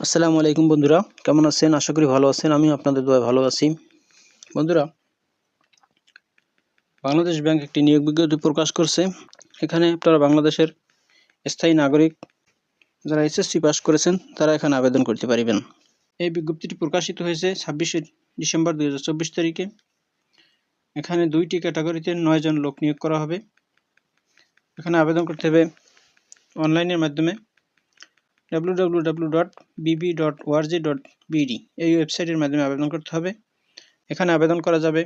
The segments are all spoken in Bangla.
আসসালামু আলাইকুম বন্ধুরা, কেমন আছেন? আশা করি ভালো আছেন আমি আপনাদের দোয়ায় ভালো আছি। বন্ধুরা, বাংলাদেশ ব্যাংক একটি নিয়োগ বিজ্ঞপ্তি প্রকাশ করছে। এখানে আপনারা বাংলাদেশের স্থায়ী নাগরিক যারা এসএসসি পাস করেছেন, তারা এখানে আবেদন করতে পারবেন। এই বিজ্ঞপ্তিটি প্রকাশিত হয়েছে ছাব্বিশে ডিসেম্বর দু হাজার চব্বিশ তারিখে। এখানে দুইটি ক্যাটাগরিতে নয়জন লোক নিয়োগ করা হবে। এখানে আবেদন করতে হবে অনলাইনের মাধ্যমে। www.bb.org.bd এই ওয়েবসাইটের মাধ্যমে আবেদন করতে হবে। এখানে আবেদন করা যাবে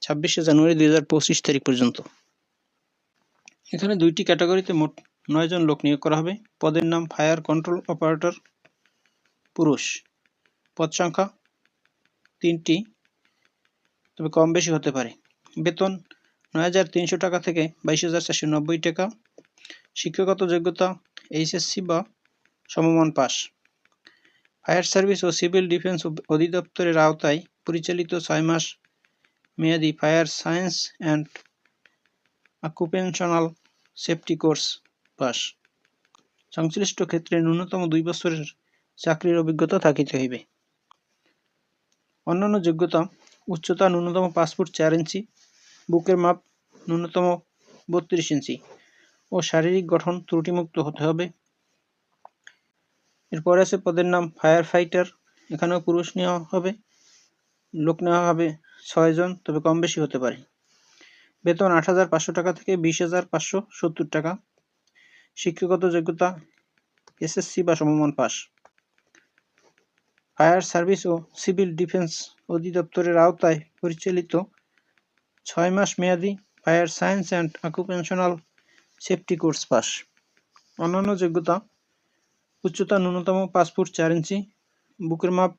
ছাব্বিশে জানুয়ারি দু হাজার পঁচিশ তারিখ পর্যন্ত। এখানে দুইটি ক্যাটাগরিতে মোট নয়জন লোক নিয়োগ করা হবে। পদের নাম ফায়ার কন্ট্রোল অপারেটর, পুরুষ। পদ সংখ্যা তিনটি, তবে কম বেশি হতে পারে। বেতন নয় হাজার তিনশো টাকা থেকে বাইশ টাকা। শিক্ষাগত যোগ্যতা, এইচএসসি বা সমমান পাস। ফায়ার সার্ভিস ও সিভিল ডিফেন্স অধিদপ্তরের আওতায় পরিচালিত ছয় মাস মেয়াদি fire science and occupational safety course pass. সংশ্লিষ্ট ক্ষেত্রে ন্যূনতম দুই বছরের চাকরির অভিজ্ঞতা থাকিতে হইবে। অন্যান্য যোগ্যতা, উচ্চতা ন্যূনতম পাসপোর্ট চার ইঞ্চি, বুকের মাপ ন্যূনতম বত্রিশ ইঞ্চি ও শারীরিক গঠন ত্রুটিমুক্ত হতে হবে। এরপরে আছে পদের নাম ফায়ার ফাইটার এখানেও পুরুষ নেওয়া হবে, লোক নেওয়া হবে ছয়জন তবে কম বেশি হতে পারে। বেতন আট হাজার পাঁচশো টাকা থেকে বিশ হাজার পাঁচশো সত্তর টাকা। শিক্ষাগত যোগ্যতা, এসএসসি বা সমমান পাস। ফায়ার সার্ভিস ও সিভিল ডিফেন্স অধিদপ্তরের আওতায় পরিচালিত ছয় মাস মেয়াদি fire science and occupational safety course pass. অন্যান্য যোগ্যতা উচ্চতা ন্যূনতম পাঁচ ফুট চার ইঞ্চি, বুকের মাপ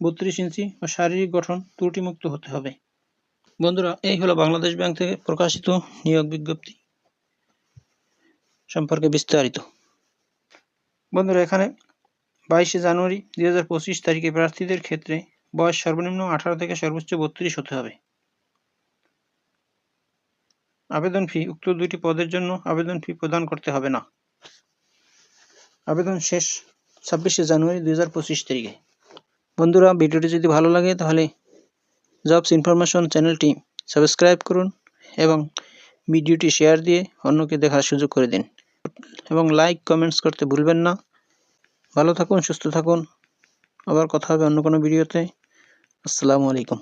বত্রিশ ইঞ্চি ও শারীরিক গঠন ত্রুটিমুক্ত হতে হবে। বন্ধুরা, এই হলো বাংলাদেশ ব্যাংক থেকে প্রকাশিত নিয়োগ বিজ্ঞপ্তি সম্পর্কে বিস্তারিত। বন্ধুরা, এখানে বাইশে জানুয়ারি দুই হাজার পঁচিশ তারিখে প্রার্থীদের ক্ষেত্রে বয়স সর্বনিম্ন আঠারো থেকে সর্বোচ্চ বত্রিশ হতে হবে। আবেদন ফি, উক্ত দুইটি পদের জন্য আবেদন ফি প্রদান করতে হবে না। আবেদন শেষ ছাব্বিশে জানুয়ারি দুই হাজার পঁচিশ তারিখে। বন্ধুরা, ভিডিওটি যদি ভালো লাগে, তাহলে জবস ইনফরমেশন চ্যানেলটি সাবস্ক্রাইব করুন এবং ভিডিওটি শেয়ার দিয়ে অন্যকে দেখার সুযোগ করে দিন। এবং লাইক, কমেন্টস করতে ভুলবেন না। ভালো থাকুন, সুস্থ থাকুন। আবার কথা হবে অন্য কোনো ভিডিওতে। আসসালামু আলাইকুম।